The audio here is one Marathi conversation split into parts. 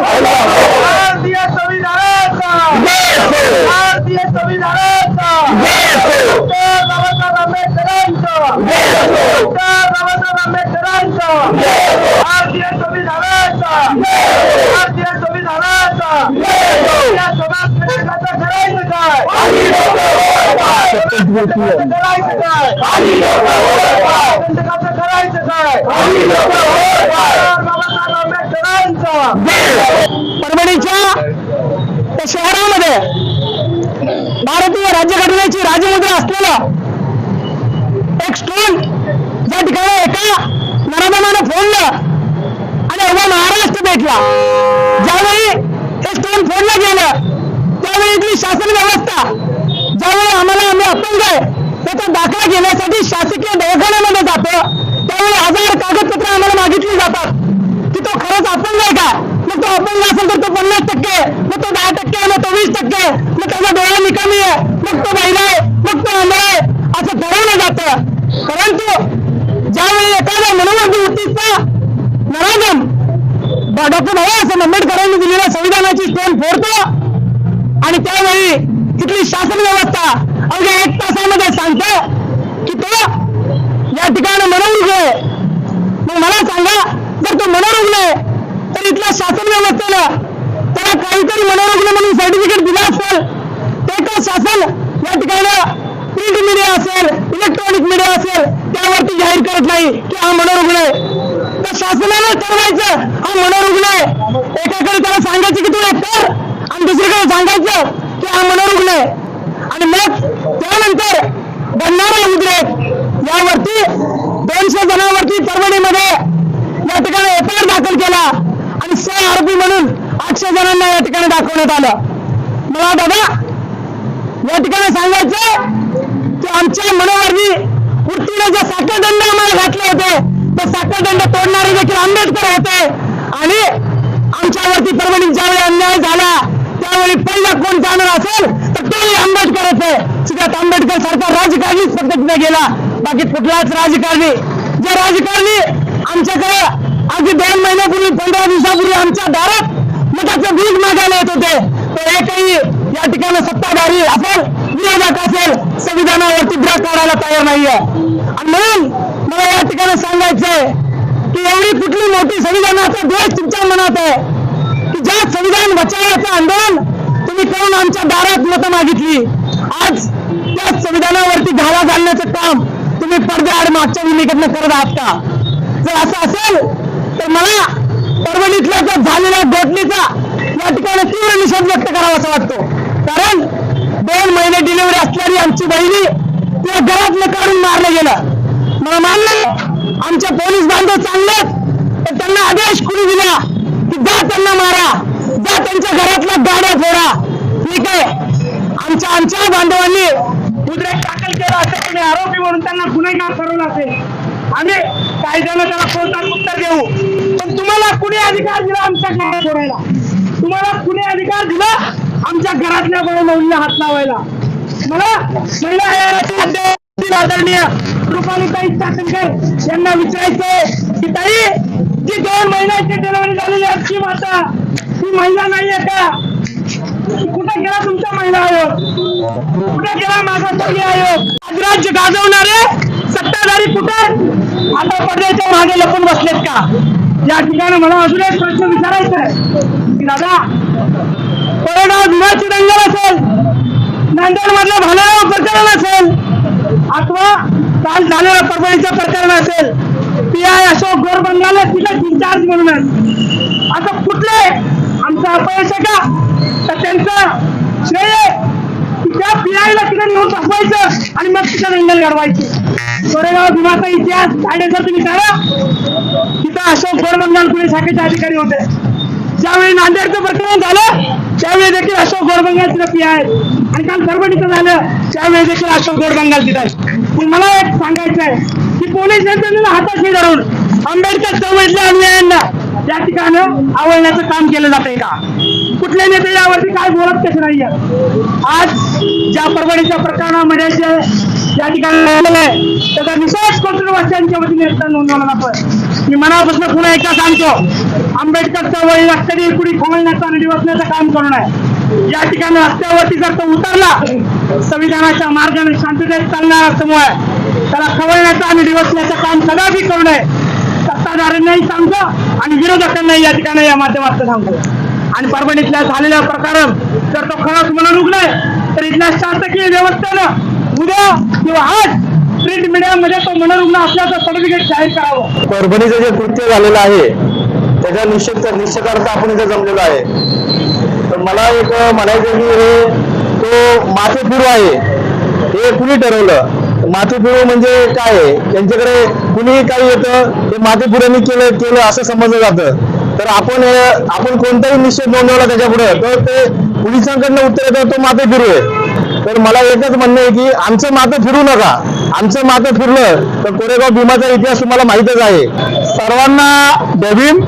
भारतीय संविधानाचा भारतीय संविधानाचा डॉक्टर बाबासाहेब आंबेडकरांचा डॉक्टर बाबासाहेब आंबेडकरांचा भारतीय संविधानाचा भारतीय संविधानाचा या समाज करायचं काय करायचं काय करायचं काय बाबासाहेब आंबेडकरांचा परभणीच्या त्या शहरामध्ये भारतीय राज्यघटनेची राजमुद्रा असलेलं एक स्टोन ज्या ठिकाणी एका नराधमानं फोडलं आणि उभा महाराष्ट्र भेटला. ज्यावेळी हे स्टोन फोडलं गेलं त्यावेळी इथली शासन व्यवस्था ज्यावेळी आम्हाला आम्ही अपंग आहे त्याचा दाखला घेण्यासाठी शासकीय दवाखान्यामध्ये जातो. त्यावेळी हजार कागदपत्र आम्हाला मागितली जातात. की तो खरंच अपंग आहे का? मग तो अपंग असेल तर तो पन्नास टक्के मग तो दहा टक्के मग तो वीस टक्के मग त्याचा डोळा निकामी आहे मग तो महिला आहे मग तो आंधळा आहे असं ठरवलं जातं. परंतु ज्यावेळी एखाद्या मनोवर्ती वृत्तीचा नराधम डॉक्टर बाबासाहेब आंबेडकरांनी दिलेल्या संविधानाची स्टोन फोडतो आणि त्यावेळी तिथली शासन व्यवस्था? अवघ्या एक तासामध्ये सांगते की तो या ठिकाणी मनोरुग्ण आहे. मग मला सांगा जर तो मनोरुग्ण आहे तर इथल्या शासन व्यवस्थेनं त्याला काहीतरी मनोरुग्ण म्हणून सर्टिफिकेट दिलं असेल ते का शासन या ठिकाणी प्रिंट मीडिया असेल इलेक्ट्रॉनिक मीडिया असेल त्यावरती जाहीर करत नाही की हा मनोरुग्ण आहे? तर शासनाला ठरवायचं हा मनोरुग्ण आहे. एकाकडे त्याला सांगायचं की तू कर आणि दुसरीकडे सांगायचं की हा मनोरुग्ण. आहे आणि मग त्यानंतर बनणारा उद्रेक यावरती दोनशे जणांवरती परभणीमध्ये या ठिकाणी एफआयआर दाखल केला. आणि स आरोपी म्हणून आठशे जणांना या ठिकाणी दाखवण्यात आलं. मला दादा या ठिकाणी सांगायचं की आमच्या मनोवर्गी वृत्तीने जे साखरदंड आम्हाला घातले होते ते साखरदंड तोडणारे देखील आंबेडकर होते. आणि आमच्यावरती परभणीत ज्यावेळी अन्याय झाला त्यावेळी पहिला कोण जाणार असेल तर तोही आंबेडकरच आहे. सगळ्यात आंबेडकर सारखा राजकारणीच पद्धतीने गेला. बाकी कुठलाच राजकारणी. जे राजकारणी आमच्याकडे अगदी दोन महिन्यापूर्वी पंधरा दिवसापूर्वी आमच्या दारात मताचं बीज मागायला येत होते. तर एकही या ठिकाणी सत्ताधारी असेल विरोधक असेल संविधानावर ब्रेक करायला तयार नाहीये. आणि म्हणून मला या ठिकाणी सांगायचंय की एवढी कुठली मोठी संविधानाचा द्वेष तुमच्या मनात आहे की ज्या संविधान बचावाचं आंदोलन तुम्ही करून आमच्या दारात मतं मागितली? आज त्या संविधानावरती घाला घालण्याचं काम तुम्ही पडद्याआड मागच्या भूमिकेतनं करत आहात का? जर असं असेल तर मला परभणीतल्या त्या झालेल्या घटनेचा या ठिकाणी तीव्र निषेध व्यक्त करावा असं वाटतो. कारण दोन महिने डिलिव्हरी असणारी आमची बहिणी ते घरातलं काढून मारलं गेलं. मला मानलं आमच्या पोलीस बांधव चांगले तर त्यांना आदेश कुणी दिला की जा त्यांना मारा. जा त्यांच्या घरातल्या गाड्या फोडा. ठीक आहे आमच्या आमच्या बांधवांनी उद्रेक दाखल केला असेल तुम्ही आरोपी म्हणून त्यांना गुन्हेगार ठरवलं असेल. आणि कायद्यानं त्याला कोणता उत्तर देऊ. पण तुम्हाला कुणी अधिकार दिला आमच्या घरात फोडायला तुम्हाला कुणी अधिकार दिला आमच्या घरातल्या मुलीला हात लावायला? मला महिला आदरणीय रुपालीताई चाकणकर यांना विचारायचंय की ताई जी दोन महिन्याची डिलिव्हरी झालेली आमची माता ती महिला नाहीये का? कुठे गेला तुमचा महिला आयोग कुठे गेला मागासवर्गीय आयोग राज्य गाजवणारे सत्ताधारी कुठे? आता पडद्याच्या मागे लपून बसलेत का? या ठिकाणी मला अजून एक प्रश्न विचारायचा आहे. की दादा कोरेगाव भीमाची दंगल असेल नांदेड मधलं भालेराव प्रकरण असेल अथवा काल झालेलं परभणीचं प्रकरण असेल पी आय अशोक गोर बंगाले तिथे इन्चार्ज म्हणून असं कुठले? आमचं अपयश आहे का? त्यांचं श्रेय त्या पियाईला तिकडे नेऊन बसवायचं आणि मग तिथं रंगण घडवायची. कोरेगाव भीमाचा इतिहास काढायचा तुम्ही करा तिथं अशोक गोरबंगाल पुणे शाखेचे अधिकारी होते. ज्यावेळी नांदेडचं प्रकरण झालं त्यावेळी देखील अशोक गोरबंगाल तिथं पिया आहेत. आणि काल परभणीचं झालं त्यावेळी देखील अशोक गोरबंगाल तिथं आहे पण मला एक सांगायचं आहे की पोलीस यंत्रणेला हाताशी धरून आंबेडकर चळवळीतल्या अनुयायांना या ठिकाणं आवडण्याचं काम केलं जातंय का? कुठल्या नेते यावरती काय बोलत कसे नाहीये. आज ज्या परभणीच्या प्रकरणामध्ये जे या ठिकाणी झालेलं आहे त्याचा निषेध कोटरवासियांच्या वतीने नोंदवला जातोय मी मनापासून पुन्हा एकदा सांगतो आंबेडकर चळवळीला कधी कुणी खोलण्याचं आणि दिवसण्याचं काम करू नये. या ठिकाणी रस्त्यावरती जर तो उतरला संविधानाच्या मार्गाने शांततेत चालणारा समूह आहे. त्याला खवळण्याचं आणि दिवसण्याचं काम कदापि करू नये. सत्ताधाऱ्यांनाही सांगतो आणि विरोधकांनाही या ठिकाणी या माध्यमातून सांगतो. आणि परभणीतल्या झालेल्या प्रकारात जर तो खरंच मनोरुग्ण आहे तर इथल्या शासकीय व्यवस्थेनं उद्या किंवा आज प्रिंट मीडियामध्ये तो मनोरुग्ण असल्याचं सर्टिफिकेट जाहीर करावं. परभणीचं जे कृत्य झालेलं आहे त्याच्या निश्चित निश्चितार्थ आपण इथे जमलेलो आहे. तर मला एक म्हणायचं की हे तो माथेफिरू आहे. हे कुणी ठरवलं? माथेफिरू म्हणजे काय आहे? त्यांच्याकडे कुणी काही येतं हे माथेफिरूंनी केलं केलं असं समजलं जातं. तर आपण आपण कोणताही निश्चित नोंदवला त्याच्यापुढे तर ते पोलिसांकडनं उत्तर येतं तो माथेफिरू आहे तर मला एकच म्हणणं आहे की आमचं माथं फिरू नका. आमचं माथं फिरलं तर कोरेगाव भीमाचा इतिहास तुम्हाला माहीतच आहे. सर्वांना डबीम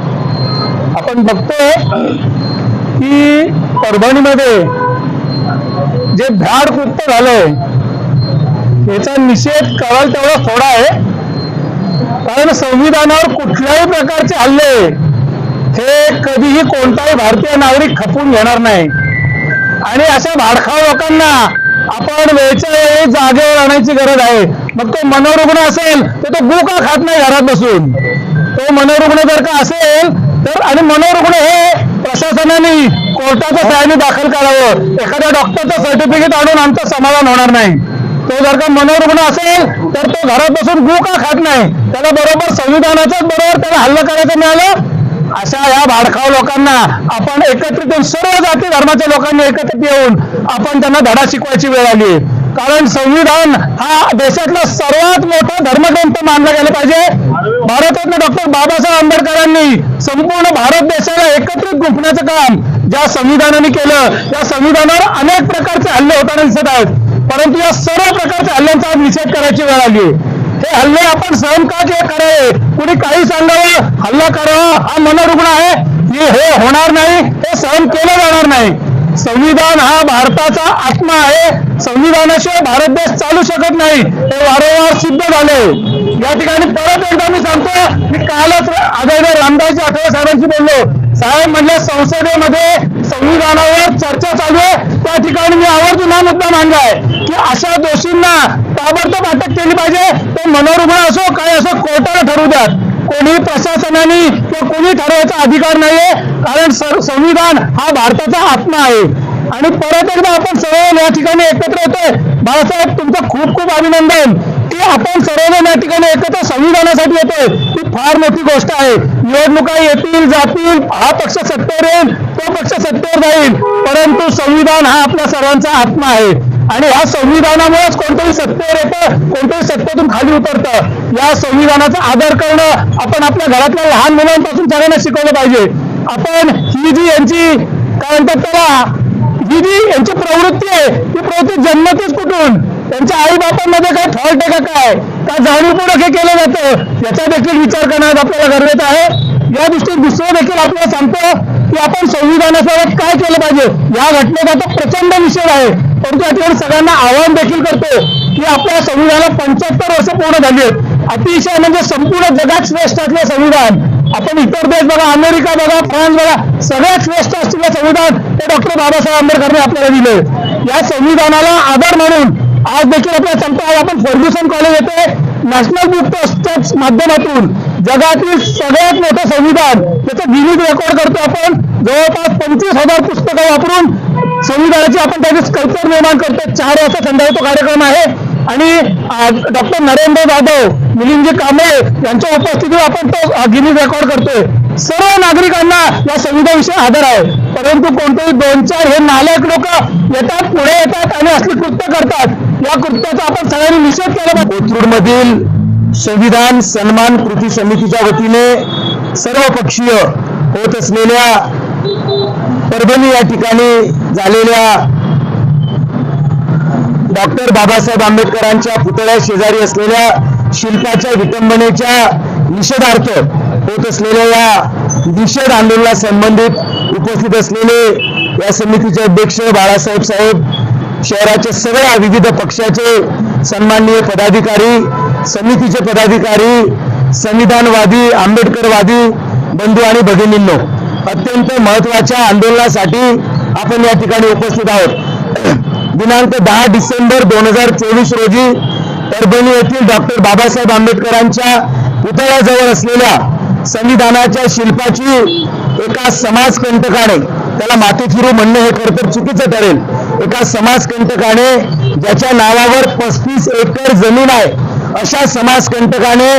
आपण बघतोय की परभणीमध्ये जे भ्याड कृत्य झालंय याचा निषेध कराल तेवढा थोडा आहे. कारण संविधानावर कुठल्याही प्रकारचे हल्ले हे कधीही कोणताही भारतीय नागरिक खपून घेणार नाही. आणि अशा भाडखाव लोकांना आपण वेळच्या वेळी जागेवर आणायची गरज आहे. मग तो मनोरुग्ण असेल तर तो गु का खात नाही घरात बसून? तो मनोरुग्ण जर का असेल तर आणि मनोरुग्ण हे प्रशासनाने कोर्टाच्या सहाय्याने दाखल करावं. एखाद्या डॉक्टरचं सर्टिफिकेट आणून आमचं समाधान होणार नाही. तो जर का मनोरुग्ण असेल तर तो घरात बसून गु का खात नाही? त्याला बरोबर संविधानाच्याच बरोबर त्याला हल्ला करायचं मिळालं अशा या भाडखाव लोकांना आपण एकत्रित येऊन सर्व जाती धर्माच्या लोकांनी एकत्रित येऊन आपण त्यांना धडा शिकवायची वेळ आली. कारण संविधान हा देशातला सर्वात मोठा धर्मग्रंथ मानला गेला पाहिजे. भारतरत्न डॉक्टर बाबासाहेब आंबेडकरांनी संपूर्ण भारत देशाला एकत्रित गुंफण्याचं काम ज्या संविधानाने केलं त्या संविधानावर अनेक प्रकारचे हल्ले होताना दिसत आहेत. परंतु या सर्व प्रकारच्या हल्ल्यांचा निषेध करायची वेळ आली. हे हल्ले आपण सहन का करावे कुणी काही सांगावं? हल्ला करावा हा मनोरुग्ण आहे. की हे होणार नाही हे सहन केलं जाणार नाही. संविधान हा भारताचा आत्मा आहे. संविधानाशिवाय भारत देश चालू शकत नाही. हे वारंवार सिद्ध झाले. या ठिकाणी परत एकदा मी सांगतो मी कालच आदरणीय रामदासजी आठवले साहेबांशी बोललो. साहेब म्हणजे संसदेमध्ये संविधानावर चर्चा चालू आहे. त्या ठिकाणी मी आवर्जून हा मुद्दा मांडलाय की अशा दोषींना ताबडतोब अटक केली पाहिजे. ते मनोरुग्ण असो काय असो कोर्टाला ठरवू द्यात. कोणी प्रशासनाने किंवा कोणी ठरवायचा अधिकार नाहीये. कारण संविधान हा भारताचा आत्मा आहे. आणि परत एकदा आपण सर्व या ठिकाणी एकत्र होतोय बाळासाहेब तुमचं खूप खूप अभिनंदन. की आपण सर्वजण या ठिकाणी एकत्र संविधानासाठी येतोय. ही फार मोठी गोष्ट आहे. निवडणुका येतील जातील. हा पक्ष सत्तेवर येईल तो पक्ष सत्तेवर जाईल. परंतु संविधान हा आपल्या सर्वांचा आत्मा आहे. आणि ह्या संविधानामुळेच कोणतंही सत्तेवर येतं कोणतंही सत्तेतून खाली उतरतं. या संविधानाचा आदर करणं आपण आपल्या घरातल्या लहान मुलांपासून सगळ्यांना शिकवलं पाहिजे. आपण ही जी यांची काय म्हणतात त्याला ही जी यांची प्रवृत्ती आहे ती प्रवृत्ती जन्मतेच कुठून? त्यांच्या आई बापांमध्ये काय फॉल्ट आहे का काय? का जाणीवपूर्वक हे केलं जातं? याचा देखील विचार करण्यात आपल्याला गरजेचं आहे. या दृष्टीने दुसरं देखील आपल्याला सांगतो की आपण संविधानासोबत काय केलं पाहिजे? या घटनेचा तर प्रचंड निषेध आहे. परंतु या ठिकाणी सगळ्यांना आवाहन देखील करतो की आपल्या संविधानाला पंच्याहत्तर वर्ष पूर्ण झाली आहेत. अतिशय म्हणजे संपूर्ण जगात श्रेष्ठ असलं संविधान. आपण इतर देश बघा अमेरिका बघा फ्रान्स बघा सगळ्यात श्रेष्ठ असलेलं संविधान ते डॉक्टर बाबासाहेब आंबेडकरने आपल्याला दिले या संविधानाला आधार म्हणून आज देखील आपल्या सांगतो आज आपण फर्ग्युसन कॉलेज येथे नॅशनल बुक ट्रस्टच्या माध्यमातून जगातील सगळ्यात मोठं संविधान त्याचं गिनीज रेकॉर्ड करतो आपण. जवळपास पंचवीस हजार पुस्तकं वापरून संविधानाची आपण त्याचे स्कल्पचर निर्माण करतो. चार वाजता संध्याकाळी तो कार्यक्रम आहे. आणि डॉक्टर नरेंद्र जाधव मिलिंदजी कांबळे यांच्या उपस्थितीत आपण तो गिनीज रेकॉर्ड करतोय. सर्व नागरिकांना या संविधानाविषयी आदर आहे. परंतु कोणतेही दोन चार हे नालायक लोक येतात पुढे येतात आणि असली कृत्य करतात. या कृत्याचा आपण सगळ्यांनी निषेध केला पाहिजे. कोथरूड मधील संविधान सन्मान कृती समितीच्या वतीने सर्व पक्षीय होत असलेल्या परभणी या ठिकाणी झालेल्या डॉक्टर बाबासाहेब आंबेडकरांच्या पुतळ्या शेजारी असलेल्या शिल्पाच्या विटंबनेच्या निषेधार्थ होत असलेल्या या निषेध आंदोलना संबंधित उपस्थित असलेले या समितीचे अध्यक्ष बाळासाहेब साहेब शहराचे सगळ्या विविध पक्षाचे सन्माननीय पदाधिकारी समितीचे पदाधिकारी संविधानवादी आंबेडकरवादी बंधू आणि भगिनींनो अत्यंत महत्त्वाच्या आंदोलनासाठी आपण या ठिकाणी उपस्थित आहोत. दिनांक दहा डिसेंबर दोन हजार चोवीस रोजी परभणी येथील डॉक्टर बाबासाहेब आंबेडकरांच्या पुतळ्याजवळ असलेल्या संविधानाच्या शिल्पाची एका समाजकंटकाने त्याला माती फिरू म्हणणं हे खरं तर चुकीचं ठरेल एका समाजकंटकाने ज्याच्या नावावर पस्तीस एकर जमीन आहे अशा समाजकंटकाने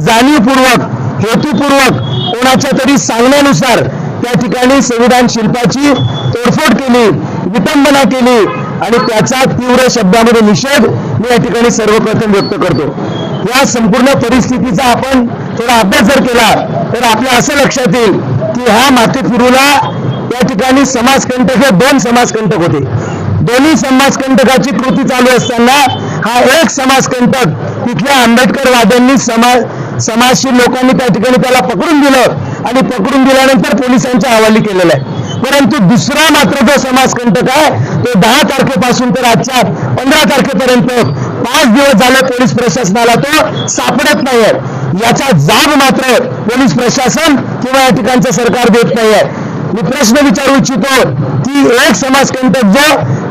जाणीवपूर्वक हेतुपूर्वक कोणाच्या तरी सांगण्यानुसार त्या ठिकाणी संविधान शिल्पाची तोडफोड केली विटंबना केली आणि त्याचा तीव्र शब्दामध्ये निषेध मी या ठिकाणी सर्वप्रथम व्यक्त करतो. या संपूर्ण परिस्थितीचा आपण थोडा अभ्यास जर केला तर आपल्या असं लक्षात येईल की ह्या मातेपुरूला या ठिकाणी समाजकंटक हे दोन समाजकंटक होते. दोन्ही समाजकंटकाची कृती चालू असताना हा एक समाजकंटक तिथल्या आंबेडकरवाद्यांनी समाज समाजशील लोकांनी त्या ठिकाणी त्याला पकडून दिलं. आणि पकडून दिल्यानंतर पोलिसांच्या हवाली केलेला आहे. परंतु दुसरा मात्र जो समाजकंटक आहे तो दहा तारखेपासून तर आजच्या पंधरा तारखेपर्यंत पाच दिवस झाले पोलीस प्रशासनाला तो सापडत नाहीये. याचा जाब मात्र पोलीस प्रशासन किंवा या ठिकाणचं सरकार देत नाहीये. मी प्रश्न विचारू इच्छितो की एक समाजकंटक जो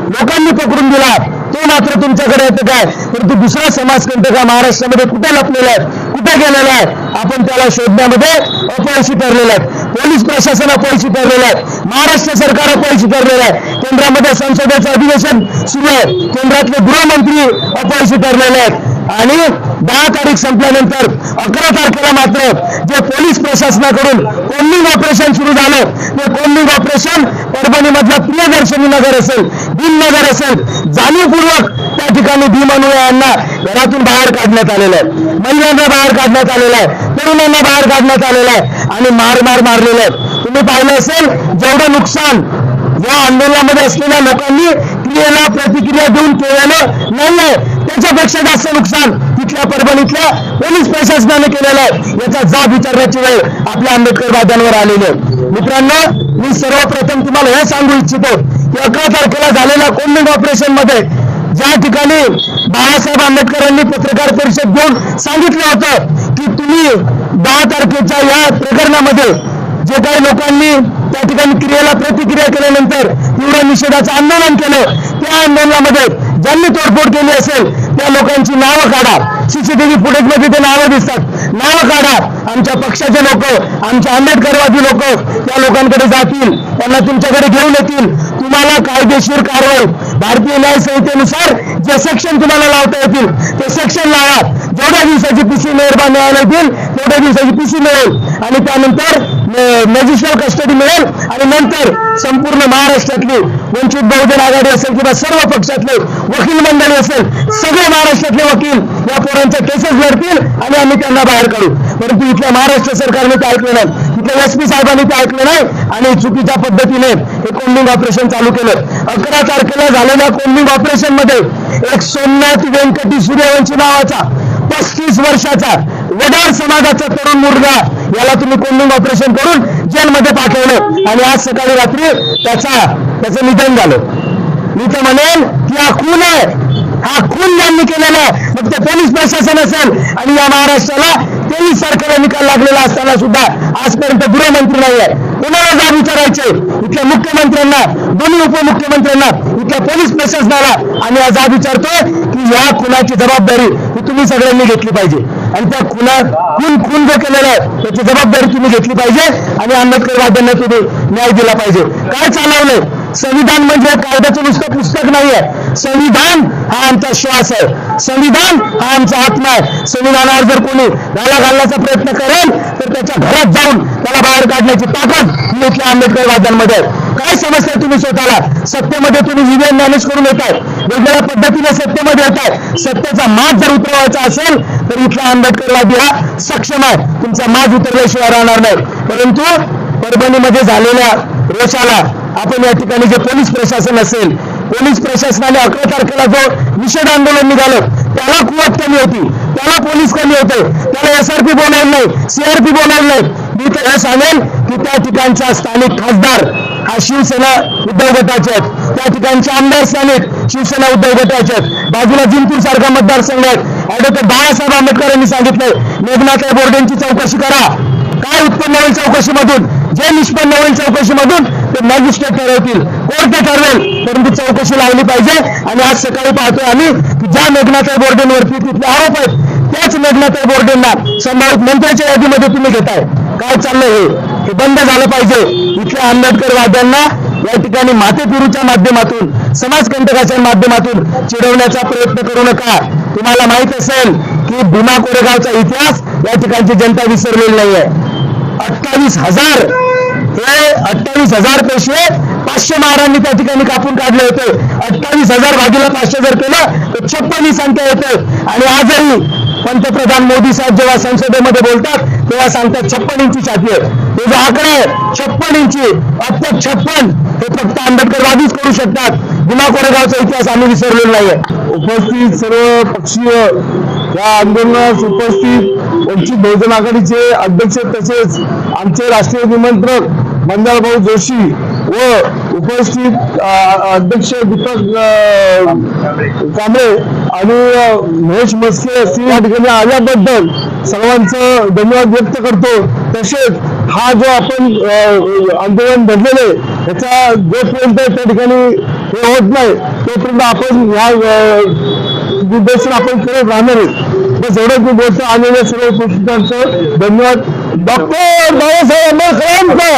लोकांनी पकडून दिला तो मात्र तुमच्याकडे येतं काय? परंतु दुसरा समाजकंटक हा महाराष्ट्रामध्ये कुठे लपलेला आहे? कुठे गेलेला आहे? आपण त्याला शोधण्यामध्ये अपयशी ठरलेला आहे. पोलीस प्रशासन अपयशी ठरलेलं आहे. महाराष्ट्र सरकार अपयशी ठरलेलं आहे. केंद्रामध्ये संसदेचं अधिवेशन सुरू आहे. केंद्रातले गृहमंत्री अपयशी ठरलेले आहेत. आणि दहा तारीख संपल्यानंतर अकरा तारखेला मात्र जे पोलीस प्रशासनाकडून कोल्लिंग ऑपरेशन सुरू झालं ते कोल्लिंग ऑपरेशन परभणीमधलं प्रियदर्शनी नगर असेल भीम नगर असेल जाणीवपूर्वक त्या ठिकाणी भीम अनुयायांना घरातून बाहेर काढण्यात आलेलं आहे. महिलांना बाहेर काढण्यात आलेलं आहे तरुणांना बाहेर काढण्यात आलेलं आहे आणि मार मार मारलेलं आहे. तुम्ही पाहिलं असेल जेवढं नुकसान या आंदोलनामध्ये असलेल्या लोकांनी क्रियेला प्रतिक्रिया देऊन केलेलं नाहीये. त्याच्यापेक्षा जास्त नुकसान तिथल्या परभणीतल्या पोलीस प्रशासनाने केलेलं आहे. याचा जाब विचारण्याची वेळ आपल्या आंबेडकरवाद्यांवर आलेली आहे. मित्रांनो मी सर्वप्रथम तुम्हाला हे सांगू इच्छितो की अकरा तारखेला झालेल्या कोंडिंग ऑपरेशनमध्ये ज्या ठिकाणी बाळासाहेब आंबेडकरांनी पत्रकार परिषद घेऊन सांगितलं होतं की तुम्ही दहा तारखेच्या या प्रकरणामध्ये जे काही लोकांनी त्या ठिकाणी क्रियेला प्रतिक्रिया केल्यानंतर तीव्र निषेधाचं आंदोलन केलं त्या आंदोलनामध्ये ज्यांनी तोडफोड केली असेल त्या लोकांची नावं काढा. सीसीटीव्ही फुटेजमध्ये ते नावं दिसतात. नावं काढा. आमच्या पक्षाचे लोक आमच्या आंबेडकरवादी लोक त्या लोकांकडे जातील. त्यांना तुमच्याकडे घेऊन येतील. तुम्हाला कायदेशीर कारवाई भारतीय न्याय संहितेनुसार जे सेक्शन तुम्हाला लावता येतील ते सेक्शन लावा. जेवढ्या दिवसाची पीसी निर्माण न्यायालय देईल तेवढ्या दिवसाची पीसी मिळेल आणि त्यानंतर मॅजिस्ट्रेट कस्टडी मिळेल आणि नंतर संपूर्ण महाराष्ट्रातली वंचित बहुजन आघाडी असेल किंवा सर्व पक्षातले वकील मंडळी असेल सगळे महाराष्ट्रातले वकील या पोरांच्या केसेस लढतील आणि आम्ही त्यांना बाहेर काढू. परंतु इथल्या महाराष्ट्र सरकारने ते ऐकलं नाही. इथल्या एस पी साहेबांनी ते ऐकलं नाही आणि चुकीच्या पद्धतीने हे कोंडिंग ऑपरेशन चालू केलं. अकरा तारखेला झालेल्या कोंडिंग ऑपरेशनमध्ये एक सोमनाथ व्यंकटी सूर्यवंशी नावाचा पस्तीस वर्षाचा वडार समाजाचा तरुण मुलगा याला तुम्ही कोंडून ऑपरेशन करून जेलमध्ये पाठवलं. आणि आज सकाळी रात्री त्याचा त्याचं निधन झालं. मी तर म्हणेन की हा खून आहे. हा खून ज्यांनी केलेला आहे मग ते पोलीस प्रशासन असेल आणि या महाराष्ट्राला तेवीस तारखेला निकाल लागलेला असताना सुद्धा आजपर्यंत गृहमंत्री नाही आहे कोणाला जाब विचारायचे इथल्या मुख्यमंत्र्यांना दोन्ही उपमुख्यमंत्र्यांना इथल्या पोलीस प्रशासनाला आणि हा जाब विचारतोय की या खुनाची जबाबदारी ही तुम्ही सगळ्यांनी घेतली पाहिजे. आणि त्या खुना खून खून जो केलेला आहे त्याची जबाबदारी तुम्ही घेतली पाहिजे आणि आंबेडकरवाद्यांना तुम्ही न्याय दिला पाहिजे. काय चालवलंय? संविधान म्हणजे कायद्याचं नुसतं पुस्तक नाहीये. संविधान हा आमचा श्वास आहे. संविधान हा आमचा आत्मा आहे. संविधानावर जर कोणी घाला घालण्याचा प्रयत्न करेल तर त्याच्या घरात जाऊन त्याला बाहेर काढण्याची ताकद लोक आंबेडकर वाद्यांमध्ये आहे. काय समजताय तुम्ही स्वतःला? सत्तेमध्ये तुम्ही विवेक मॅनेज करून येत आहे वेगवेगळ्या पद्धतीने सत्तेमध्ये येताय सत्तेचा माज जर उतरवायचा असेल तर इथला आंबेडकरवादी हा सक्षम आहे. तुमचा माज उतरल्याशिवाय राहणार नाही. परंतु परभणीमध्ये झालेल्या रोषाला आपण या ठिकाणी जे पोलीस प्रशासन असेल पोलीस प्रशासनाने अकरा तारखेला जो निषेध आंदोलन निघालं त्याला कुवत कमी होती. त्याला पोलीस कमी होते. त्याला एसआरपी बोलायला नाही. सीआरपी बोलायला नाही. मी तर हे सांगेन की त्या ठिकाणचा स्थानिक खासदार हा शिवसेना उद्धव गटाचे आहेत. त्या ठिकाणचे आमदार स्थानिक शिवसेना उद्धव गटाचे आहेत. बाजूला जिंतूर सारखा मतदारसंघ आहे. ऍडव्होकेट बाळासाहेब आंबेडकर यांनी सांगितलंय मेघनाथ बोर्डेंची चौकशी करा. काय उत्पन्न होईल चौकशीमधून? जे निष्पन्न होईल चौकशीमधून ते मॅजिस्ट्रेट ठरवतील. कोर्ट ठरवेल परंतु चौकशी लावली पाहिजे. आणि आज सकाळी पाहतोय आम्ही की ज्या मेघनाथ बोर्डेंवरती तिथले आरोप आहेत त्याच मेघनाथ बोर्डेंना संभावित मंत्र्याच्या यादीमध्ये तुम्ही घेताय. काय चाललंय हे? हे बंद झालं पाहिजे. इथल्या आंबेडकरवाद्यांना या ठिकाणी मातेपुरूच्या माध्यमातून समाजकंटकाच्या माध्यमातून चिडवण्याचा प्रयत्न करू नका. तुम्हाला माहीत असेल की भीमा कोरेगावचा इतिहास या ठिकाणची जनता विसरलेली नाहीये. अठ्ठावीस हजार हे अठ्ठावीस हजार पैसे पाचशे महारांनी त्या ठिकाणी कापून काढले होते. अठ्ठावीस हजार भागीला पाचशे जर केलं तर छप्पन ही संख्या येते. आणि आजही पंतप्रधान मोदी साहेब जेव्हा संसदेमध्ये बोलतात तेव्हा सांगतात छप्पन इंची छाती आहे. हे जो आकडा आहे. छप्पन इंची. अत्यंत छप्पन. हे फक्त आंबेडकरवादीच करू शकतात. गुन्हा कोरेगावचा इतिहास आम्ही विसरलेला नाहीये. उपस्थित सर्व पक्षीय या आंदोलनास उपस्थित वंचित बहुजन आघाडीचे अध्यक्ष तसेच आमचे राष्ट्रीय निमंत्रक मंदारभाऊ जोशी व उपस्थित अध्यक्ष दीपक कांबळे आणि महेश मस्के असतील या ठिकाणी आल्याबद्दल सर्वांचं धन्यवाद व्यक्त करतो. तसेच हा जो आपण आंदोलन धरलेलं आहे त्याचा जोपर्यंत त्या ठिकाणी हे होत नाही. तोपर्यंत आपण ह्या दिग्दर्शन आपण करत राहणार आहे. बस एवढंच मी बोलतो. आलेल्या सर्व उपस्थितांचं धन्यवाद. डॉक्टर बाबासाहेब आंबेडकरांचा!